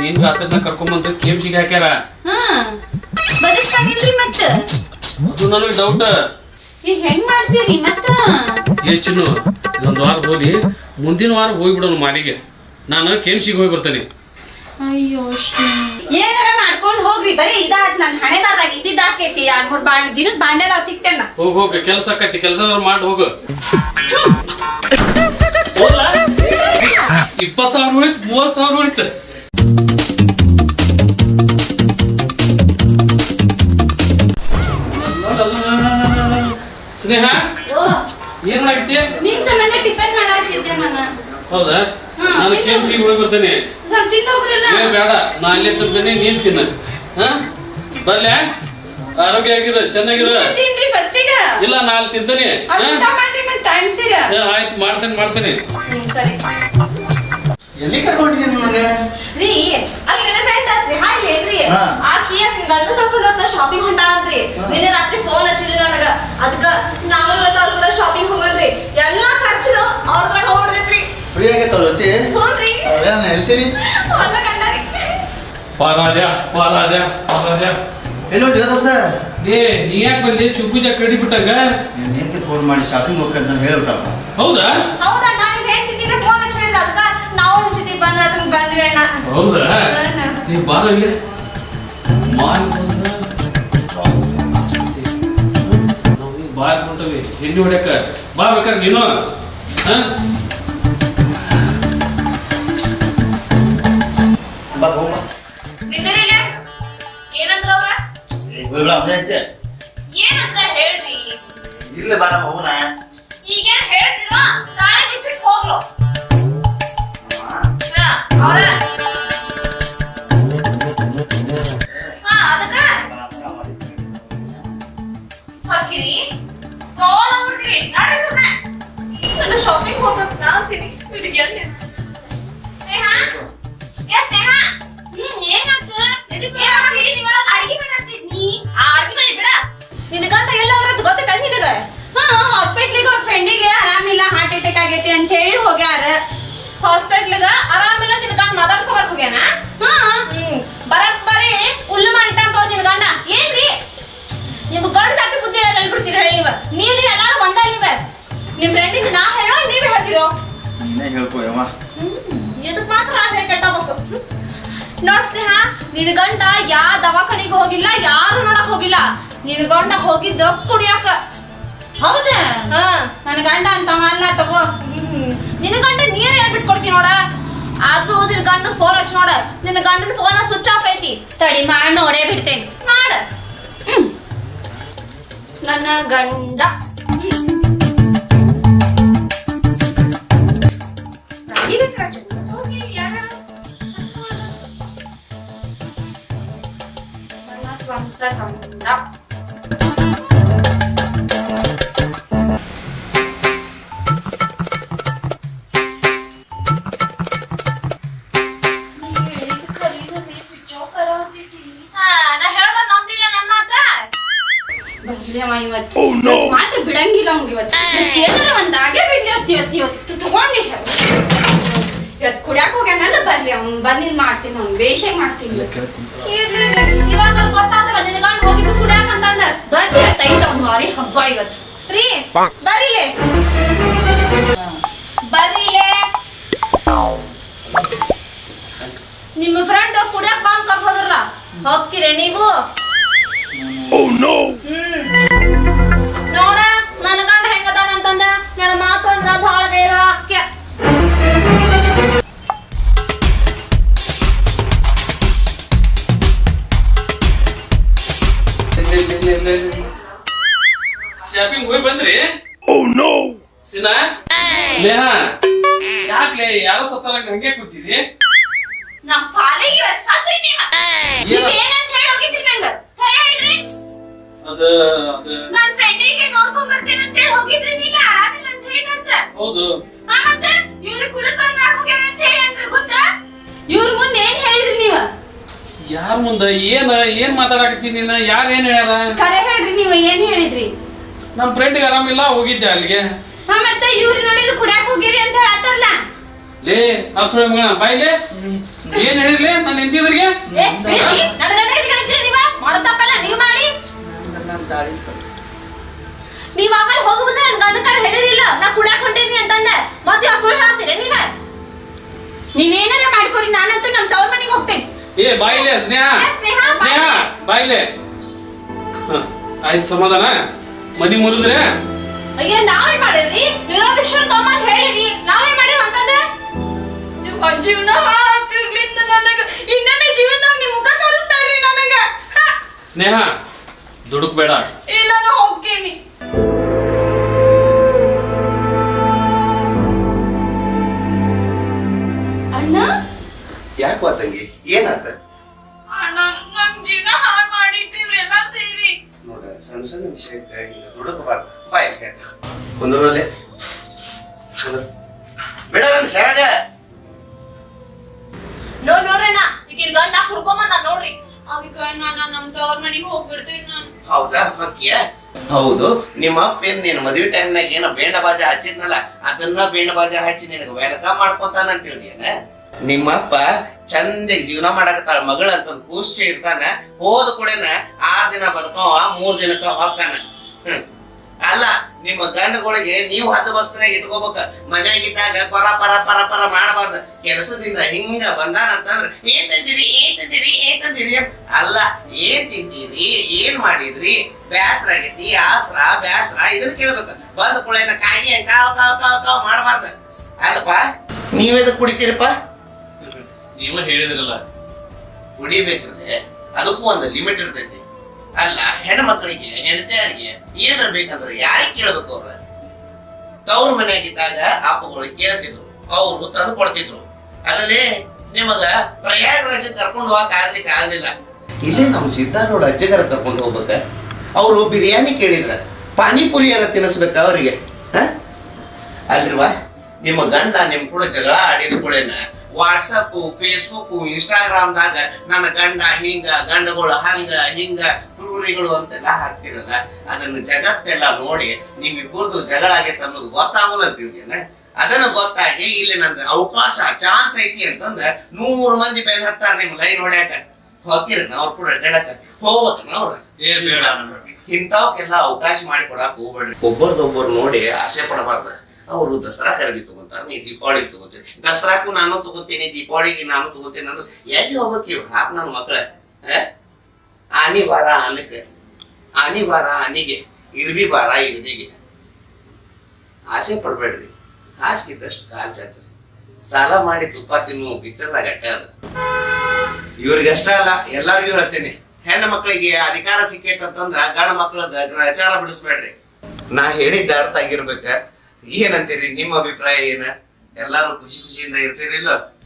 ನಿನ್ ರಾತ್ರಿನ ಕರ್ಕೊಂಬಂದು ಕೇಮ್ಸಿಗೆ ಹಾಕ್ಯಾರ. ಹಾ ಹಾಕ್ಯಾರ ಮತ್ತ. ಅದು ನನಗೆ ಡೌಟ್ ಈಗ ಹೆಂಗ್ ಮಾಡ್ತೀರಿ ಮತ್ತ? ಹೆಚ್ಚಿನ ಇದೊಂದು ವಾರ ಹೋಗಿ ಮುಂದಿನ ವಾರ ಹೋಗ್ಬಿಡೋನು ಮಾಲಿಗೆ. ನಾನು ಕೇಮ್ಸಿಗೆ ಹೋಗಿ ಬರ್ತೇನೆ. ಅಯ್ಯೋ ಏನಾರ ಮಾಡ್ಕೊಂಡ್ ಹೋಗ್ರಿ ಬರೀ ಇದಾತ್ ನನ್ ಹಣೆ ಬಾದಾಗ ಇದ್ದಿದ್ದ ಆಕೈತಿ ಎರಡ್ ಮೂರ್ ಬಾಂಡ್ ದಿನದ ಬಾಂಡೆ ನಾವ್ ತಿಕ್ತೇನ ಹೋಗ್ ಹೋಗ ಕೆಲಸ ಆಕತಿ ಕೆಲಸ ಮಾಡಿ ಹೋಗು? ಇಪ್ಪತ್ತು ಸಾವಿರ ಉಳಿತು ಮೂವತ್ತು ಸಾವಿರ ಉಳಿತು. ಸ್ನೇಹ? ಓ. ಏನ್ ನಿನ್ ಸಂಬಂಧ ಟಿಫನ್ ಹೌದಾ? ನಾನು ತಿನ್ನು. ಕೆಲ್ಸಿಗೆ ಹೋಗಿ ಬರ್ತೇನೆ. ಸ್ವಲ್ಪ ತಿಂದು ಹೋಗ್ರಲ್ಲ ಏ ಬೇಡ. ನಾ ಅಲ್ಲೇ ತಿಂತೇನೆ ನೀನ್ ತಿನ್ನ. ಹಾ? ಬರ್ಲ್ಯಾ ಆರೋಗ್ಯ ಆಗಿರ ಚೆನ್ನಾಗಿರ. ನೀವ್ ತಿನ್ರಿ ಫಸ್ಟ್ ಈಗ. ಇಲ್ಲ ನಾ ಅಲ್ಲಿ ತಿಂತೇನೆ. ಅದ್ ಹಾ? ಊಟ ಮಾಡ್ರಿ ಮತ್ ಟೈಮ್ ಸೀರ ಏ, ಆಯ್ತು ಮಾಡ್ತೇನೆ ಮಾಡ್ತೇನೆ. ಹ್ಮ್ ಸರಿ. ಎಲ್ಲಿ ಕರ್ಕೊಂಡಿರಿ ನನಗೆ ರೀ ಅಲ್ಲಿ ನನ್ನ ಫ್ರೆಂಡ್ ಅಸ್ರಿ ಹಾಯ್ ಹೇಳ್ರಿ ಹಾ. ಆಕಿ ಗಂಡ ಕರ್ಕೊಂಡು ಹೋಗ್ತಾ ಶಾಪಿಂಗ್ ಹೊಂಟ ಅಂತ್ರಿ ನಿನ್ನೆ ರಾತ್ರಿ ಫೋನ್ ಹಚ್ಚಿಲ್ಲ ನನಗ. ಅದಕ್ಕ ನಾವು ಇವತ್ತು ಅವ್ರ ಕೂಡ ಶಾಪಿಂಗ್ ಹೋಗಲ್ರಿ ಎಲ್ಲಾ ಖರ್ಚು ಅವ್ರ ಕಡೆ ಹೋಗ್ಬಿಡ್ತೈತ್ರಿ ಫ್ರೀ ಆಗೈತೆ ಅವ್ರತಿ ಹೋಗ್ರಿ ನಾನು ಹೇಳ್ತೀನಿ? ಒಳ್ಳೆ ಗಂಡ ರೀ ಪಾಲಾದ್ಯ? ಪಾಲಾದ್ಯ? ಪಾಲಾದ್ಯ? ಎಲ್ಲೋ ಜೋದಸ್ತ? ಏ ನೀ ಯಾಕೆ ಬಂದಿ? ಶಿವಪೂಜಾ ಕಡಿ ಬಿಟ್ಟಂಗ? ನಿಂತು ಫೋನ್ ಮಾಡಿ ಶಾಪಿಂಗ್ ಹೋಗ್ಕಂತ ಹೇಳ್ಬಿಟ್ಟಪ್ಪ ಹೌದಾ? ಹೌದಾ ನಾನು ಹೇಳ್ತಿದ್ದೀನಿ ಫೋನ್ ಹಚ್ಚಿದ್ರೆ ಅದಕ್ಕ ನಾವು ಜೊತೆ ಬಂದ್ರೆ ಬಂದಿರಣ್ಣ ಅಣ್ಣ. ಹೌದಾ? ನೀವು ನೀ ಬಾರ ಇಲ್ಲಿ. ಮಾಲ್ ಬಾಯ್ ಹೊಂಟವಿ ಎಣ್ಣೆ ಹೊಡ್ಯಾಕ ಬಾ ಬೇಕಾರೆ ನೀನು ಹಾ ಇಲ್ಲ ಬಾರ ಹೋಗೋಣ ಈಗೇನ್ ಹೇಳ್ತಿರೋ ತಾಳೆ ಹೋಗ್ಲು. ಅವ್ರ ಗಂಡ ಎಲ್ಲ ಅವ್ರದ್ದು ಗೊತ್ತೈತ ನಿನಗ? ಹಾ ಹಾಸ್ಪಿಟ್ಲಿಗೆ ಅವ್ರ ಫ್ರೆಂಡಿಗೆ ಆರಾಮಿಲ್ಲ ಹಾರ್ಟ್ ಅಟ್ಯಾಕ್ ಆಗೈತಿ ಅಂತ ಹೇಳಿ ಹೋಗ್ಯಾರ. ಹಾಸ್ಪಿಟ್ಲಿಗೆ ಆರಾಮಿಲ್ಲ ಗಂಡ ಮಾತಾಡ್ಸ್ಕೊಬರ್ಕ್ ಹೋಗ್ಯಾನ? ಹಾ ಹ್ಮ್. ಬರಕ್ ಬರೀ ಹುಲ್ಲು ಮಾಡಿಟ್ಟ ಗಂಡ ಏನ್ರಿ? ನಿಮ್ ಗಂಡ ಸಾಕಿ ಬುದ್ಧಿ ಎಲ್ಲ ಹೇಳ್ಬಿಡ್ತೀರಿ ಹೇಳಿ ನೀವ? ನೀವ್ ಎಲ್ಲಾರು ನೀವ? ನಿಮ್ ಫ್ರೆಂಡಿಗೆ ನಾ ಹೇಳೋ ನೀವ್ ಹೇಳ್ತೀರೋ? ನೀನೇ ಹೇಳ್ಕೊ ಮಾತ್ರ ಆದ್ರೆ ಕೆಟ್ಟಬೇಕು ನೋಡ್ ಸ್ನೇಹ ನಿನ್ ಗಂಡ ಯಾ ದವಾಖಾನಿಗೆ ಹೋಗಿಲ್ಲ ಯಾರು ನೋಡಕ್ ಹೋಗಿಲ್ಲ. ನಿನ್ ಗಂಡ ಹೋಗಿದ್ದ ಕುಡಿಯಾಕ. ಹೌದಾ? ಹ. ನನ್ ಗಂಡ ಅಂತ ಅಲ್ಲ ತಗೋ. ನಿನ್ ಗಂಡ ನೀರ್ ಹೇಳ್ಬಿಟ್ ಕೊಡ್ತೀನಿ ನೋಡ. ಆದ್ರೂ ನಿನ್ ಗಂಡ ಫೋನ್ ಹಚ್ಚಿ ನೋಡ. ನಿನ್ ಗಂಡನ ಫೋನ್ ಸ್ವಿಚ್ ಆಫ್ ಐತಿ. ತಡಿ ಮಾಡಿ ನೋಡೇ ಬಿಡ್ತೇನೆ. ಮಾಡ. ನನ್ನ ಗಂಡ. ಸ್ವಂತ ಗಂಡ ಮಾತ್ರ ಬಿಡಂಗಿಲ್ಲ ಅವ್ನಿಗೆ ಇವತ್ತು ಏನಾರ ಒಂದ್ ಆಗೇ ಬಿಡ್ಲಿ ಇವತ್ತು ಇವತ್ತು ತಗೊಂಡಿ ಇವತ್ತು ಕುಡಿಯಾಕ ಹೋಗ್ಯಾನಲ್ಲ ಬರ್ಲಿ ಅವ್ನು ಬಂದಿನ್ ಮಾಡ್ತೀನಿ ಅವ್ನು ವೇಷೆ ಮಾಡ್ತೀನಿ. ಇವಾಗ ಅವ್ನ್ ಗೊತ್ತಾತಲ್ಲ ನಿನ್ನ ಗಂಡ ಹೋಗಿದ್ದು ಕುಡಿಯಾಕ ಅಂತಂದ. ಬರ್ಲಿ ಐತ ಅವ್ನು ಮಾರಿ ಹಬ್ಬ ಇವತ್ತು. ರೀ ಬರೀಲೆ. ಬರೀಲೆ. ನಿಮ್ಮ ಫ್ರೆಂಡ್ ಕುಡಿಯಕ್ ಬಂದ್ ಕರ್ಕೋದ್ರಲ್ಲ ಹೋದ್ರಲ್ಲ? ಹೋಗ್ತೀರ ನೀವು? ಹ್ಮ್. ಬಂದ್ರಿ ಸಿನಾ ಸ್ನೇಹ? ಯಾಕ್ಲೆ ಯಾರೋ ಸತ್ತಾರ ಹಂಗೆ ಕೂತಿದಿ ನಮ್ ಸಾಲಿಗೆ ಇವತ್ತ್ ಸತ್ರಿ ನೀವ. ನೀವ್ ಏನಂತ ಹೇಳಿ ಹೋಗಿದ್ರಿ ನಂಗ? ಖರೆ ಹೇಳ್ರಿ. ಅದು ಅದು. ನನ್ ಫ್ರೆಂಡಿಗೆ ನೋಡ್ಕೊಂಡ್ ಬರ್ತೇನೆ ಅಂತ ಹೇಳಿ ಹೋಗಿದ್ರಿ ನೀಲ್ಲ ಆರಾಮಿಲ್ಲ ಅಂತ ಹೇಳಿ ಸರ್. ಹೌದು. ಹಾ ಮತ್ತೆ ಇವ್ರು ಕುಡಿದ್ ಬಂದ್ ಹಾಕ್ ಹೋಗ್ಯಾರ ಅಂತ ಹೇಳಿ ಅಂದ್ರೆ ಗೊತ್ತಾ? ಇವ್ರ ಮುಂದೆ ಏನ್ ಹೇಳಿದ್ರಿ ನೀವ? ಯಾರ ಮುಂದ? ಏನ ಏನ್ ಮಾತಾಡಕತ್ತೀನಿ ನೀನ? ಯಾರು ಏನ್ ಹೇಳ್ಯಾರ? ಕರೆ ಹೇಳ್ರಿ ನೀವ ಏನ್ ಹೇಳಿದ್ರಿ? ನಮ್ ಫ್ರೆಂಡ್ಗೆ ಆರಾಮಿಲ್ಲ ಹೋಗಿದ್ದೆ ಅಲ್ಲಿಗೆ. ಹಾ ಮತ್ತೆ ಇವ್ರು ನೋಡಿದ್ರು ಕುಡ್ಯಾಕ್ ಹೋಗಿರಿ ಅಂತ ಹೇಳತ್ತಾರಲ್ಲ ಲೇ ಅಪ್ಸರ ಮಗಳ ಬಾಯ್ಲೆ ಏನ್ ಹೇಳಿರ್ಲಿ ನನ್ನ ಹೆಂಡತಿದ್ರಿಗೆ ಏ ಬಿಡ್ರಿ ನನ್ನ ಗಂಡ ಹಿಡ್ಕೊಳ್ತೀರಿ ನೀವ ಮಾಡೋ ತಪ್ಪಲ್ಲ ನೀವ್ ಮಾಡಿ. ನನ್ನ ತಾಳಿ ನೀವ್ ಆಮೇಲೆ ಹೋಗಿ ಬಂದ್ರೆ ನನ್ ಗಂಡ ಕಡೆ ಹೇಳಿರಿಲ್ಲ ನಾ ಕುಡ್ಯಾಕ್ ಹೊಂಟೇನಿ ಅಂತಂದೆ. ಮತ್ತೆ ಅಸೋಳ್ ಹೇಳ್ತೀರ ನೀವ? ನೀವೇನಾರ ಮಾಡ್ಕೊರಿ ನಾನಂತೂ ನಮ್ ತವ್ರ ಮನೆಗೆ ಹೋಗ್ತೇನೆ. ಏ ಬಾಯ್ಲೆ ಸ್ನೇಹ. ಏ, ಸ್ನೇಹ, ಸ್ನೇಹ ಬಾಯ್ಲೆ ಹ, ಆಯ್ತು ಸಮಾಧಾನ? ಮನಿ ಮುರಿದ್ರೆ? ಅಯ್ಯ ನಾವೇನ್ ಮಾಡಿದ್ರಿ ಇರೋ ವಿಷಯ ತಮ್ಮಂತ ಹೇಳಿವಿ ನಾವೇನ್ ಮಾಡಿವ್ ಅಂತಂದ್ರೆ? ನಿಮ್ಮ ಜೀವನ ಹಾಳಾಗ್ತಿರ್ಲಿಂದ ನನಗ. ಇನ್ನೊಮ್ಮೆ ಜೀವನದಾಗ ನಿಮ್ ಮುಖ ತೋರಿಸ್ಬೇಡ್ರಿ ನನಗ. ಹ, ಸ್ನೇಹ ದುಡುಕ್ಬೇಡ. ಇಲ್ಲ ನಾ ಹೋಗ್ತೀನಿ. ಅಣ್ಣ? ಯಾಕೆ ತಂಗಿ? ಏನಾತ? ಅಣ್ಣ ನನ್ ಜೀವನ ಹಾಳು ಮಾಡಿಟ್ಟಿವ್ರೆಲ್ಲ ಸೇರಿ ನೋಡ ಸಣ್ಣ ಸಣ್ಣ ವಿಷಯಕ್ಕೆ ಹಿಂಗ ದುಡುಕಬಾರ್ದು ಬಾ ಕುಂದ್ರಲ್ಲಿ ಬಿಡ ನನ್ನ ಶರಣ ನೋಡ್ ನೋಡ್ರಣ್ಣ ಈಗ ಗಂಡ ಕುಡ್ಕೊಂಬಂದ ನೋಡ್ರಿ. ಅದಕ್ಕ ನಾನು ನಮ್ ತವ್ರ ಮನೆಗೆ ಹೋಗ್ಬಿಡ್ತೀನಿ ನಾನು. ಹೌದಾ ಹೊಕ್ಕಿಯ? ಹೌದು ನಿಮ್ಮ ಅಪ್ಪೇನ್ ಮದ್ವೆ ಟೈಮ್ ಟೈಮ್ನಾಗ ಏನೋ ಬೇಂಡ ಬಾಜ ಹಚ್ಚಿದ್ನಲ್ಲ ಅದನ್ನ ಬೇಂಡ ಬಾಜ ಹಚ್ಚಿ ನಿನಗ ವೆಲ್ಕಮ್ ಮಾಡ್ಕೊತಾನ ಅಂತ ಹೇಳಿದ್ಯಾನ ನಿಮ್ಮಪ್ಪ ಚಂದಾಗಿ ಜೀವನ ಮಾಡಕತ್ತಾಳ. ಮಗಳ ಅಂತಂದ್ ಖುಷಿ ಇರ್ತಾನ, ಹೋದ ಕೂಡೇನ ಆರ್ ದಿನ ಬದುಕವ ಮೂರ್ ದಿನಕ್ಕ ಹೊಕ್ಕಾನ ಹ್ಮ್. ಅಲ್ಲ, ನಿಮ್ಮ ಗಂಡಗಳಿಗೆ ನೀವು ಹತ್ತು ಬಸ್ನಾಗ ಇಟ್ಕೋಬೇಕ. ಮನೆಯಾಗಿದ್ದಾಗ ಪರ ಪರ ಪರ ಪರ ಮಾಡಬಾರ್ದು. ಕೆಲಸದಿಂದ ಹಿಂಗ ಬಂದಾನ ಅಂತಂದ್ರೆ, ಏನ್ ತಂದಿರಿ ಏನ್ ತಂದಿರಿ ಏನ್ ತಂದಿರಿ ಅಲ್ಲ, ಏನ್ ತಿಂತೀರಿ, ಏನ್ ಮಾಡಿದ್ರಿ? ಬ್ಯಾಸ್ರ ಆಗೈತಿ, ಆಸ್ರ, ಬ್ಯಾಸ್ರ, ಇದನ್ನ ಕೇಳ್ಬೇಕ. ಬಂದ ಕುಳೇನ ಕಾಯಿ ಕಾವ್ ಕಾವ್ ಕಾವ್ ಕಾವ್ ಮಾಡಬಾರ್ದು. ಅಲ್ಲಪ್ಪ ನೀವೇದ ಕುಡಿತೀರಪ್ಪ? ನೀವ ಹೇಳಿದ್ರಲ್ಲ. ಕುಡಿಬೇಕಂದ್ರೆ ಅದಕ್ಕೂ ಒಂದು ಲಿಮಿಟ್ ಇರ್ತೈತಿ. ಅಲ್ಲ, ಹೆಣ್ಮಕ್ಳಿಗೆ, ಹೆಂಡತಿಯರಿಗೆ ಏನ್ರ ಬೇಕಂದ್ರೆ ಯಾರಿಗೆ ಕೇಳ್ಬೇಕು ಅವ್ರ? ತವ್ರ ಮನೆಯಾಗಿದ್ದಾಗ ಅಪ್ಪಗಳು ಕೇಳ್ತಿದ್ರು, ಅವ್ರು ತಂದು ಕೊಡ್ತಿದ್ರು. ಅಲ್ಲದೆ ನಿಮಗ ಪ್ರಯಾಗರಾಜ ಕರ್ಕೊಂಡು ಹೋಗಕ್ ಆಗ್ಲಿಕ್ಕೆ ಆಗ್ಲಿಲ್ಲ. ಇಲ್ಲೇ ನಮ್ಮ ಸಿದ್ಧಾರೂಢ ಅಜ್ಜಗರ ಕರ್ಕೊಂಡು ಹೋಗ್ಬೇಕ. ಅವರು ಬಿರಿಯಾನಿ ಕೇಳಿದ್ರ ಪಾನಿಪುರಿ ಎಲ್ಲ ತಿನ್ನಿಸ್ಬೇಕ ಅವರಿಗೆ. ಅಲ್ರಿವಾ ನಿಮ್ಮ ಗಂಡ ನಿಮ್ ಕೂಡ ಜಗಳ ಆಡಿದ ಕೂಡೇನ ವಾಟ್ಸಪ್ ಫೇಸ್ಬುಕ್ಕು ಇನ್ಸ್ಟಾಗ್ರಾಮ್ದಾಗ ನನ್ನ ಗಂಡ ಹಿಂಗ ಗಂಡಗಳು ಹಂಗ ಹಿಂಗ ಕ್ರೂರಿಗಳು ಅಂತೆಲ್ಲ ಹಾಕ್ತಿರಲ್ಲ. ಅದನ್ನ ಜಗತ್ತೆಲ್ಲ ನೋಡಿ ನಿಮ್ಮಿಬ್ಬರದು ಜಗಳ ಆಗೈತೆ ಅನ್ನೋದು ಗೊತ್ತಾಗಲ್ಲ ಅಂತಿದ್ದೇನೆ ಅದನ್ನ ಗೊತ್ತಾಗಿ ಇಲ್ಲಿ ನಂದು ಅವಕಾಶ ಚಾನ್ಸ್ ಐತಿ ಅಂತಂದ ನೂರು ಮಂದಿ ಬೆನ್ ಹತ್ತಾರ ನಿಮ್ ಲೈನ್ ಹೊಡ್ಯಾಕ. ಹೋಗಿರನ ಅವ್ರು ಕೂಡ ಅಡ್ಡಾಡಕ ಹೋಗ್ಬೇಕನ ಅವ್ರ. ಇಂಥವಕ್ಕೆಲ್ಲ ಅವಕಾಶ ಮಾಡಿ ಕೊಡಕ್ ಹೋಗ್ಬೇಡ್ರಿ. ಒಬ್ಬರದೊಬ್ಬರು ನೋಡಿ ಆಸೆ ಪಡಬಾರ್ದ. ಅವರು ದಸರಾ ಖರೀದಿ ತಗೊಂತಾರ ನೀ ದೀಪಾವಳಿಗೆ ತಗೋತೀನಿ ದಸರಾಕ್ಕೂ ನಾನು ತಗೋತೀನಿ, ದೀಪಾವಳಿಗೆ ನಾನು ತಗೋತೀನಿ ಅಂದ್ರೆ ಎಲ್ಲಿ ಹೋಗ್ಬೇಕು ಇವ್ ಹಾಪ್ ನನ್ನ ಮಕ್ಕಳ ಆನಿ ವಾರ ಆನಕ್ಕೆ ಆನಿ ವಾರ ಆನಿಗೆ ಇರ್ಬಿ ವಾರ ಇರ್ಬಿಗೆ. ಆಸೆ ಪಡ್ಬೇಡ್ರಿ. ಹಾಸ್ಗಿದ್ದಷ್ಟು ಕಾಲ್ ಚಾಚ್ರಿ. ಸಾಲ ಮಾಡಿ ತುಪ್ಪ ತಿನ್ನು ಪಿಚ್ಚರ್ದಾಗ ಅಟ್ಟೆ ಇವ್ರಿಗೆ ಇವ್ರಿಗಷ್ಟ ಅಲ್ಲ, ಎಲ್ಲರಿಗೂ ಹೇಳ್ತೇನೆ. ಹೆಣ್ಣು ಮಕ್ಕಳಿಗೆ ಅಧಿಕಾರ ಸಿಕ್ಕೈತಂತಂದ್ರ ಗಂಡ ಮಕ್ಕಳದ ಗ್ರಹಚಾರ ಬಿಡಿಸ್ಬೇಡ್ರಿ. ನಾ ಹೇಳಿದ್ದ ಅರ್ಥ ಆಗಿರ್ಬೇಕ. ಏನಂತೀರಿ? ನಿಮ್ಮ ಅಭಿಪ್ರಾಯ ಏನ? ಎಲ್ಲಾರು ಖುಷಿ ಖುಷಿಯಿಂದ ಇರ್ತೀರಿಲ್ಲ?